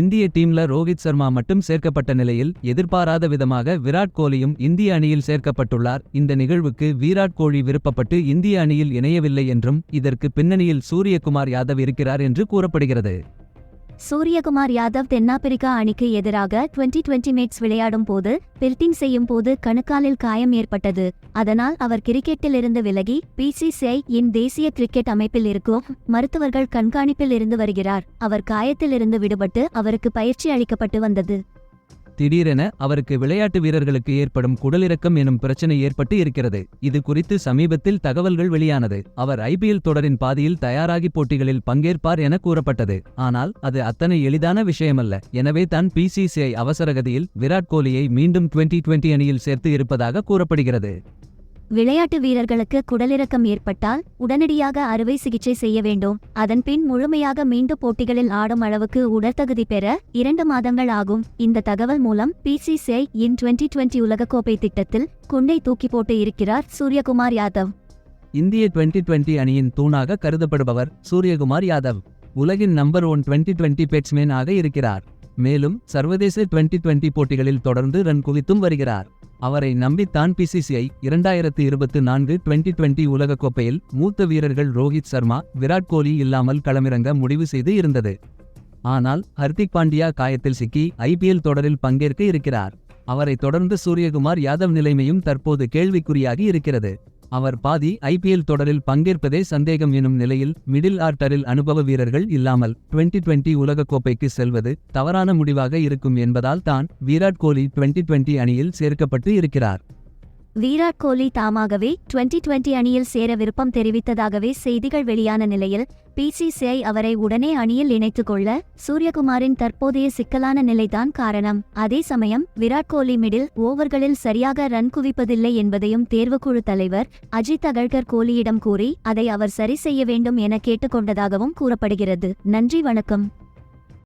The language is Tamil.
இந்திய டீம்ல ரோஹித் சர்மா மட்டும் சேர்க்கப்பட்ட நிலையில் எதிர்பாராத விதமாக விராட் கோலியும் இந்திய அணியில் சேர்க்கப்பட்டுள்ளார். இந்த நிகழ்வுக்கு விராட் கோலி விருப்பப்பட்டு இந்திய அணியில் இணையவில்லை என்றும் இதற்கு பின்னணியில் சூரியகுமார் யாதவ் இருக்கிறார் என்று கூறப்படுகிறது. சூரியகுமார் யாதவ் தென்னாப்பிரிக்கா அணிக்கு எதிராக டுவெண்டி டுவெண்டி மேட்ச் விளையாடும் போது பில்டிங் செய்யும் போது கணுக்காலில் காயம் ஏற்பட்டது. அதனால் அவர் கிரிக்கெட்டில் இருந்து விலகி பிசிசிஐ இன் தேசிய கிரிக்கெட் அமைப்பில் இருக்கும் மருத்துவர்கள் கண்காணிப்பில் இருந்து வருகிறார். அவர் காயத்தில் இருந்து விடுபட்டு அவருக்கு பயிற்சி அளிக்கப்பட்டு வந்தது. திடீரென அவருக்கு விளையாட்டு வீரர்களுக்கு ஏற்படும் குடலிறக்கம் எனும் பிரச்சனை ஏற்பட்டு இருக்கிறது. இது குறித்து சமீபத்தில் தகவல்கள் வெளியானது. அவர் ஐபிஎல் தொடரின் பாதியில் தயாராகி போட்டிகளில் பங்கேற்பார் என கூறப்பட்டது. ஆனால் அது அத்தனை எளிதான விஷயமல்ல. எனவே தான் பிசிசிஐ அவசரகதியில் விராட் கோலியை மீண்டும் டுவெண்டி டுவெண்டி அணியில் சேர்த்து இருப்பதாக கூறப்படுகிறது. விளையாட்டு வீரர்களுக்கு குடலிறக்கம் ஏற்பட்டால் உடனடியாக அறுவை சிகிச்சை செய்ய வேண்டும். அதன்பின் முழுமையாக மீண்டும் போட்டிகளில் ஆடும் அளவுக்கு உடற்தகுதி பெற இரண்டு மாதங்கள் ஆகும். இந்த தகவல் மூலம் பிசிசிஐ இன் டுவெண்டி டுவெண்டி உலகக்கோப்பை திட்டத்தில் குண்டை தூக்கி போட்டு இருக்கிறார் சூரியகுமார் யாதவ். இந்திய டுவெண்டி டுவெண்டி அணியின் தூணாக கருதப்படுபவர் சூரியகுமார் யாதவ். உலகின் number one twenty twenty batsman ஆக இருக்கிறார். மேலும் சர்வதேச டுவெண்டி டுவெண்டி போட்டிகளில் தொடர்ந்து ரன் குவித்தும் வருகிறார். அவரை நம்பித்தான் பிசிசிஐ இரண்டாயிரத்து இருபத்து நான்கு டுவெண்டி டுவெண்டி உலகக்கோப்பையில் மூத்த வீரர்கள் ரோஹித் சர்மா விராட் கோலி இல்லாமல் களமிறங்க முடிவு செய்து இருந்தது. ஆனால் ஹர்திக் பாண்டியா காயத்தில் சிக்கி ஐபிஎல் தொடரில் பங்கேற்க இருக்கிறார். அவரை தொடர்ந்து சூரியகுமார் யாதவ் நிலைமையும் தற்போது கேள்விக்குறியாகி இருக்கிறது. அவர் பாதி ஐபிஎல் தொடரில் பங்கேற்பதே சந்தேகம் எனும் நிலையில் மிடில் ஆர்டரில் அனுபவ வீரர்கள் இல்லாமல் டுவெண்டி டுவெண்டி உலகக்கோப்பைக்கு செல்வது தவறான முடிவாக இருக்கும் என்பதால் தான் விராட் கோலி டுவெண்டி டுவெண்டி அணியில் சேர்க்கப்பட்டு இருக்கிறார். விராட் கோலி தாமாகவே டுவெண்டி டுவெண்டி அணியில் சேர விருப்பம் தெரிவித்ததாகவே செய்திகள் வெளியான நிலையில் பிசிசிஐ அவரை உடனே அணியில் இணைத்துக் கொள்ள சூரியகுமாரின் தற்போதைய சிக்கலான நிலைதான் காரணம். அதே சமயம் விராட் கோலி மிடில் ஓவர்களில் சரியாக ரன் குவிப்பதில்லை என்பதையும் தேர்வுக்குழு தலைவர் அஜித் அகழ்கர் கோலியிடம் கூறி அதை அவர் சரி செய்ய வேண்டும் என கேட்டுக்கொண்டதாகவும் கூறப்படுகிறது. நன்றி வணக்கம்.